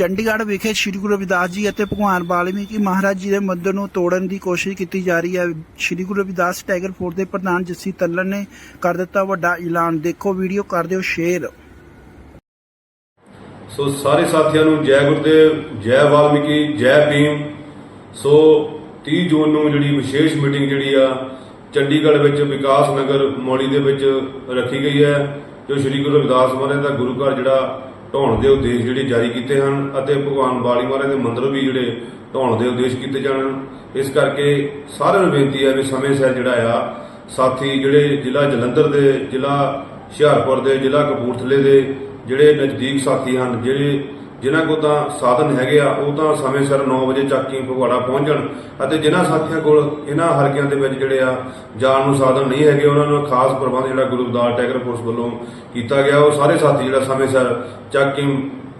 ਚੰਡੀਗੜ੍ਹ ਵਿਖੇ ਸ੍ਰੀ ਗੁਰੂ ਰਵਿਦਾਸ ਜੀ ਅਤੇ ਭਗਵਾਨ ਵਾਲਮੀਕੀ ਮਹਾਰਾਜ ਜੀ ਦੇ ਮੰਦਿਰ ਨੂੰ ਤੋੜਨ ਦੀ ਕੋਸ਼ਿਸ਼ ਕੀਤੀ ਜਾ ਰਹੀ ਹੈ। ਸ੍ਰੀ ਗੁਰੂ ਰਵਿਦਾਸ ਟਾਈਗਰ ਫੋਰਸ ਦੇ ਪ੍ਰਧਾਨ ਜੱਸੀ ਤੱਲਣ ਨੇ ਕਰ ਦਿੱਤਾ ਵੱਡਾ ਐਲਾਨ। ਦੇਖੋ ਵੀਡੀਓ, ਕਰ ਦਿਓ ਸ਼ੇਅਰ। ਸੋ ਸਾਰੇ ਸਾਥੀਆਂ ਨੂੰ ਜੈ ਗੁਰਦੇਵ, ਜੈ ਵਾਲਮੀਕੀ ਜੈ ਭੀਮ। ਸੋ 30 ਜੂਨ ਨੂੰ ਜਿਹੜੀ ਵਿਸ਼ੇਸ਼ ਮੀਟਿੰਗ ਜਿਹੜੀ ਆ, ਚੰਡੀਗੜ੍ਹ ਵਿੱਚ ਵਿਕਾਸ ਨਗਰ ਮੌਲੀ ਦੇ ਵਿੱਚ ਰੱਖੀ ਗਈ ਹੈ। ਜੋ ਸ੍ਰੀ ਗੁਰੂ ਰਵਿਦਾਸ ਮਹਾਰਾਜ ਦਾ ਗੁਰੂ ਘਰ ਜਿਹੜਾ ਢਾਉਣ ਦੇ ਉਦੇਸ਼ ਜਿਹੜੇ ਜਾਰੀ ਕੀਤੇ ਹਨ ਅਤੇ ਭਗਵਾਨ ਬਾਲੀ ਮਹਾਰਾਜ ਦੇ ਮੰਦਰ ਵੀ ਜਿਹੜੇ ਢਾਉਣ ਦੇ ਉਦੇਸ਼ ਕੀਤੇ ਜਾਣ। ਇਸ ਕਰਕੇ ਸਾਰਿਆਂ ਨੂੰ ਬੇਨਤੀ ਹੈ ਵੀ ਸਮੇਂ ਸਿਰ ਜਿਹੜਾ ਆ, ਸਾਥੀ ਜਿਹੜੇ ਜ਼ਿਲ੍ਹਾ ਜਲੰਧਰ ਦੇ, ਜ਼ਿਲ੍ਹਾ ਹੁਸ਼ਿਆਰਪੁਰ ਦੇ, ਜ਼ਿਲ੍ਹਾ ਕਪੂਰਥਲੇ ਦੇ ਜਿਹੜੇ ਨਜ਼ਦੀਕ ਸਾਥੀ ਹਨ, ਜਿਹੜੇ ਜਿਨ੍ਹਾਂ ਕੋਲ ਤਾਂ ਸਾਧਨ ਹੈਗੇ ਆ, ਉਹ ਤਾਂ ਸਮੇਂ ਸਿਰ 9 ਵਜੇ ਚੱਕ ਫਗਵਾੜਾ ਪਹੁੰਚਣ ਅਤੇ ਜਿਨ੍ਹਾਂ ਸਾਥੀਆਂ ਕੋਲ ਇਹਨਾਂ ਹਲਕਿਆਂ ਦੇ ਵਿੱਚ ਜਿਹੜੇ ਆ, ਜਾਣ ਨੂੰ ਸਾਧਨ ਨਹੀਂ ਹੈਗੇ, ਉਹਨਾਂ ਨੂੰ ਖਾਸ ਪ੍ਰਬੰਧ ਜਿਹੜਾ ਗੁਰੂ ਟੈਗਰ ਫੋਰਸ ਵੱਲੋਂ ਕੀਤਾ ਗਿਆ, ਉਹ ਸਾਰੇ ਸਾਥੀ ਜਿਹੜਾ ਸਮੇਂ ਸਿਰ ਚੱਕ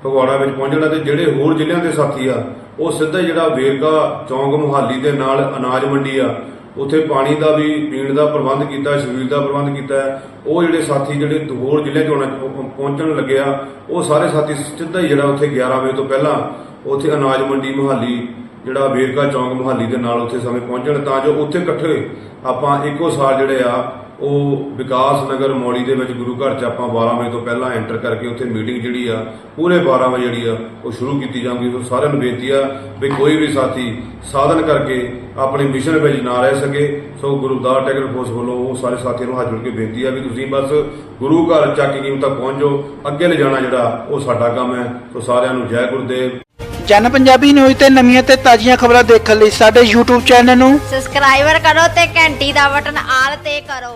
ਫਗਵਾੜਾ ਵਿੱਚ ਪਹੁੰਚਣ ਅਤੇ ਜਿਹੜੇ ਹੋਰ ਜ਼ਿਲ੍ਹਿਆਂ ਦੇ ਸਾਥੀ ਆ, ਉਹ ਸਿੱਧਾ ਜਿਹੜਾ ਵੇਰਕਾ ਚੌਂਕ ਮੁਹਾਲੀ ਦੇ ਨਾਲ ਅਨਾਜ ਮੰਡੀ ਆ ਉੱਥੇ ਪਾਣੀ ਦਾ ਵੀ, ਪੀਣ ਦਾ ਪ੍ਰਬੰਧ ਕੀਤਾ, ਸਰੀਰ ਦਾ ਪ੍ਰਬੰਧ ਕੀਤਾ। ਉਹ ਜਿਹੜੇ ਸਾਥੀ ਜਿਹੜੇ ਹੋਰ ਜ਼ਿਲ੍ਹੇ ਚੋਂ ਆਉਣਾ- ਪਹੁੰਚਣ ਲੱਗੇ ਆ, ਉਹ ਸਾਰੇ ਸਾਥੀ ਸਿੱਧਾ ਹੀ ਜਿਹੜਾ ਉੱਥੇ 11 ਵਜੇ ਤੋਂ ਪਹਿਲਾਂ ਉੱਥੇ ਅਨਾਜ ਮੰਡੀ ਮੁਹਾਲੀ, ਜਿਹੜਾ ਵੇਰਕਾ ਚੌਂਕ ਮੁਹਾਲੀ ਦੇ ਨਾਲ ਉੱਥੇ ਸਮੇਂ ਪਹੁੰਚਣ, ਤਾਂ ਜੋ ਉੱਥੇ ਇਕੱਠੇ ਆਪਾਂ ਇੱਕੋ ਸਾਰ ਜਿਹੜੇ ਆ ਉਹ ਵਿਕਾਸ ਨਗਰ ਮੌਲੀ ਦੇ ਵਿੱਚ ਗੁਰੂ ਘਰ 'ਚ ਆਪਾਂ 12 ਵਜੇ ਤੋਂ ਪਹਿਲਾਂ ਐਂਟਰ ਕਰਕੇ ਉੱਥੇ ਮੀਟਿੰਗ ਜਿਹੜੀ ਆ ਪੂਰੇ 12 ਵਜੇ ਜਿਹੜੀ ਆ ਉਹ ਸ਼ੁਰੂ ਕੀਤੀ ਜਾਊਗੀ ਸੋ ਸਾਰਿਆਂ ਨੂੰ ਬੇਨਤੀ ਆ ਵੀ ਕੋਈ ਵੀ ਸਾਥੀ ਸਾਧਨ ਕਰਕੇ ਆਪਣੇ ਮਿਸ਼ਨ ਵਿੱਚ ਨਾ ਰਹਿ ਸਕੇ। ਸੋ ਗੁਰੂਦਾਸ ਟੈਗਰ ਫੋਰਸ ਵੱਲੋਂ ਉਹ ਸਾਰੇ ਸਾਥੀਆਂ ਨੂੰ ਹੱਥ ਜੋੜ ਕੇ ਬੇਨਤੀ ਆ ਵੀ ਤੁਸੀਂ ਬਸ ਗੁਰੂ ਘਰ ਚੱਕ ਕੇ ਤੱਕ ਪਹੁੰਚੋ ਅੱਗੇ ਲਿਜਾਣਾ ਜਿਹੜਾ ਉਹ ਸਾਡਾ ਕੰਮ ਹੈ। ਸੋ ਸਾਰਿਆਂ ਨੂੰ ਜੈ ਗੁਰਦੇਵ। ਜਨ ਪੰਜਾਬੀ ਨਿਊਜ਼ ਤੇ ਨਵੀਆਂ ਤੇ ਤਾਜ਼ੀਆਂ ਖਬਰਾਂ ਦੇਖਣ ਲਈ ਸਾਡੇ YouTube ਚੈਨਲ ਨੂੰ ਸਬਸਕ੍ਰਾਈਬਰ ਕਰੋ ਤੇ ਘੰਟੀ ਦਾ ਬਟਨ ਆਲ ਤੇ ਕਰੋ।